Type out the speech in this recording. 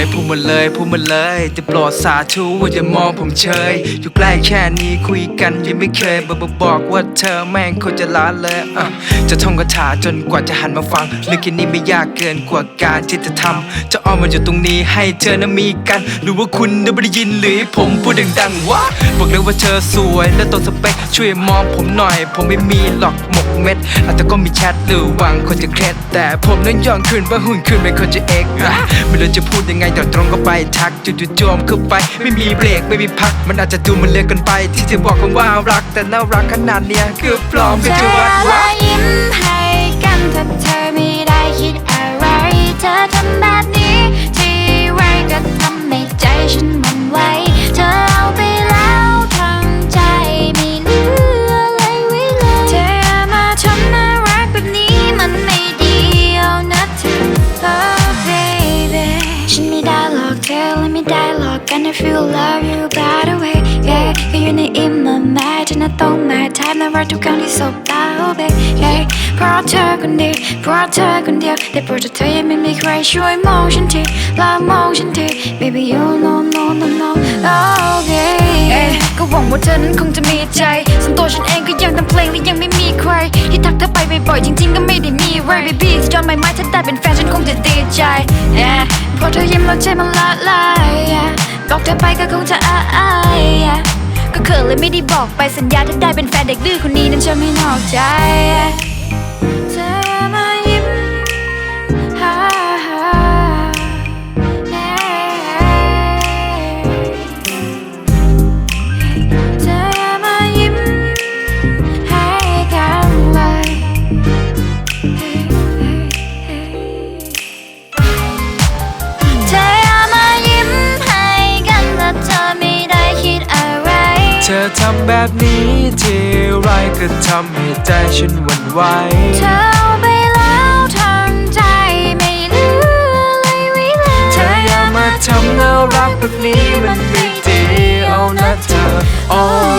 เลยพูดมาเลยแต่โปรดสาธุอย่ามองผมเฉย อยู่ใกล้แค่นี้คุยกันยังไม่เคยบอกบอกบอกว่าเธอแม่งคนจะละเลยอะจะท่องคาถาจนกว่าจะหันมาฟังเรื่องแค่นี้ไม่ยากเกินกว่าการที่จะทำจะเอามาอยู่ตรงนี้ให้เธอนั้นมีกัน หรือว่าคุณได้ไม่ได้ยินหรือให้ผมพูดดังๆว่าบอกเลยว่าเธอสวยและตัวสเปคช่วยมองผมหน่อย ผมไม่มีหรอกหมก เม็ดอาจจะก็มีแชทหรือหวังคนจะเคล็ดแต่ผมนั้นย้อนคืนว่าหุ่นคืนเป็นคนจะเอกอะไม่รู้จะพูดยังไงแต่ตรงก็ไปทักจุดๆโจมเข้าไป ไม่มีเบรกไม่มีพัก มันอาจจะดูมันเลือกกันไป ที่จะบอกกันว่ารักแต่น่ารักขนาดเนี้ยคือปลอมเธเป็นอจะวัดมาว่ายิ้มให้ กัน I feel love you by the way yeah ก็อยู่ใน in my mind เธอน่าต้องมาทายน่ารักทุกครั้งที่สบตา oh baby yeah เพราะเธอคนเดียวเพราะเธอคนเดียวแต่โปรดเธอยังไม่มีใครช่วยมองฉันทีละมองฉันที baby you know no no no oh yeah ก็หวังว่าเธอนั้นคงจะมีใจส่วนตัวฉันเองก็ยังทำเพลงและยังไม่มีใครที่ทักเธอไป บ่อยๆจริงๆก็ไม่ได้มีเวอร baby จอนไม่ไม้ถ้าได้เป็นแฟนฉันคงจะดีใจ yeah พอเธอยิ้มแล้วใจมันละลายบอกเธอไปก็คงจะอายก็เขินเลยไม่ได้บอกไปสัญญาถ้าได้เป็นแฟนเด็กดื้อคนนี้นั้นจะไม่นอกใจ เธออย่ามายิ้มให้กันถ้าเธอไม่ได้คิดอะไร เธอทำแบบนี้ทีไรก็ทำให้ใจฉันหวั่นไหว เธอเอาไปแล้วทั้งใจไม่เหลืออะไรไว้เลย เธออย่ามาทำน่ารักแบบนี้มันไม่ดีเอานะเธอ Oh